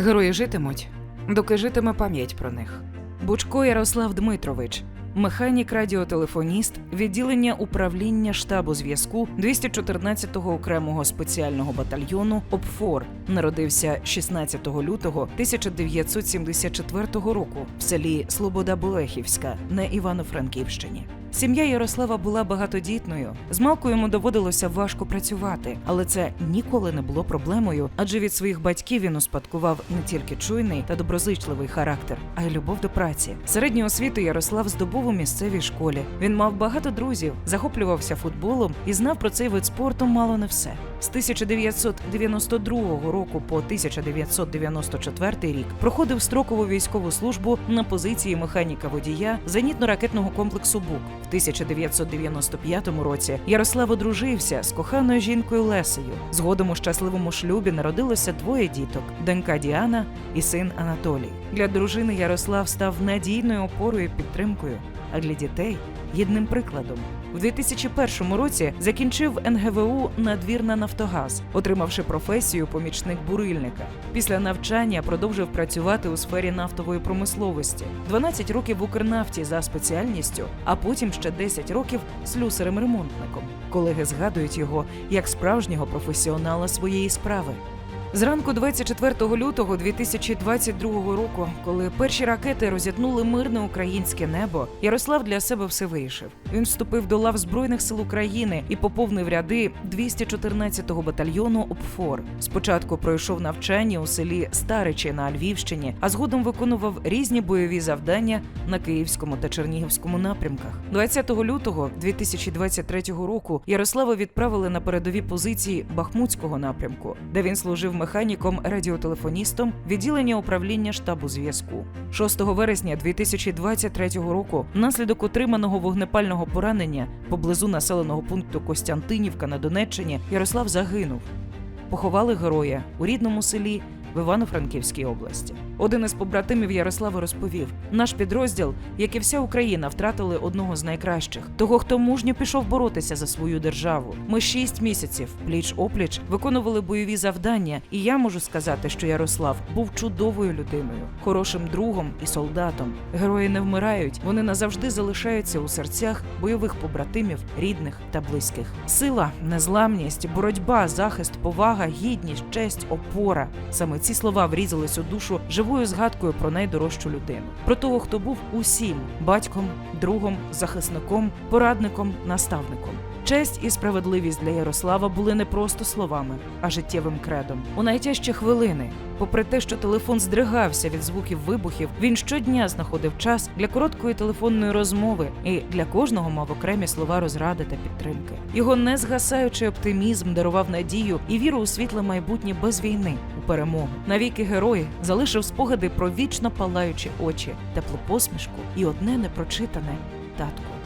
Герої житимуть, доки житиме пам'ять про них. Бучко Ярослав Дмитрович, механік радіотелефоніст, відділення управління штабу зв'язку 214-го окремого спеціального батальйону ОПФОР, народився 16 лютого 1974 року в селі Слобода Болехівська на Івано-Франківщині. Сім'я Ярослава була багатодітною. З малку йому доводилося важко працювати, але це ніколи не було проблемою, адже від своїх батьків він успадкував не тільки чуйний та доброзичливий характер, а й любов до праці. Середню освіту Ярослав здобув у місцевій школі. Він мав багато друзів, захоплювався футболом і знав про цей вид спорту мало не все. З 1992 року по 1994 рік проходив строкову військову службу на позиції механіка водія зенітно-ракетного комплексу БУК. В 1995 році Ярослав одружився з коханою жінкою Лесею. Згодом у щасливому шлюбі народилося двоє діток: донька Діана і син Анатолій. Для дружини Ярослав став надійною опорою і підтримкою, а для дітей єдним прикладом. У 2001 році закінчив НГВУ надвір на Нафтогаз, отримавши професію помічник бурильника. Після навчання продовжив працювати у сфері нафтової промисловості, 12 років в Укрнафті за спеціальністю, а потім ще 10 років слюсарем-ремонтником. Колеги згадують його як справжнього професіонала своєї справи. Зранку 24 лютого 2022 року, коли перші ракети розітнули мирне українське небо, Ярослав для себе все вирішив. Він вступив до лав Збройних сил України і поповнив ряди 214-го батальйону ОПФОР. Спочатку пройшов навчання у селі Старичі на Львівщині, а згодом виконував різні бойові завдання на Київському та Чернігівському напрямках. 20 лютого 2023 року Ярослава відправили на передові позиції Бахмутського напрямку, де він служив механіком радіотелефоністом відділення управління штабу зв'язку. 6 вересня 2023 року, внаслідок отриманого вогнепального поранення поблизу населеного пункту Костянтинівка на Донеччині, Ярослав загинув. Поховали героя у рідному селі в Івано-Франківській області. Один із побратимів Ярослава розповів: наш підрозділ, як і вся Україна, втратили одного з найкращих, того, хто мужньо пішов боротися за свою державу. Ми шість місяців пліч опліч виконували бойові завдання, і я можу сказати, що Ярослав був чудовою людиною, хорошим другом і солдатом. Герої не вмирають, вони назавжди залишаються у серцях бойових побратимів, рідних та близьких. Сила, незламність, боротьба, захист, повага, гідність, честь, опора. Саме ці слова врізались у душу живою згадкою про найдорожчу людину, про того, хто був усім батьком, другом, захисником, порадником, наставником. Честь і справедливість для Ярослава були не просто словами, а життєвим кредом. У найтяжчі хвилини, попри те, що телефон здригався від звуків вибухів, він щодня знаходив час для короткої телефонної розмови і для кожного мав окремі слова розради та підтримки. Його незгасаючий оптимізм дарував надію і віру у світле майбутнє без війни у перемогу. Навіки герої залишив спогади про вічно палаючі очі, теплу посмішку і одне непрочитане татку.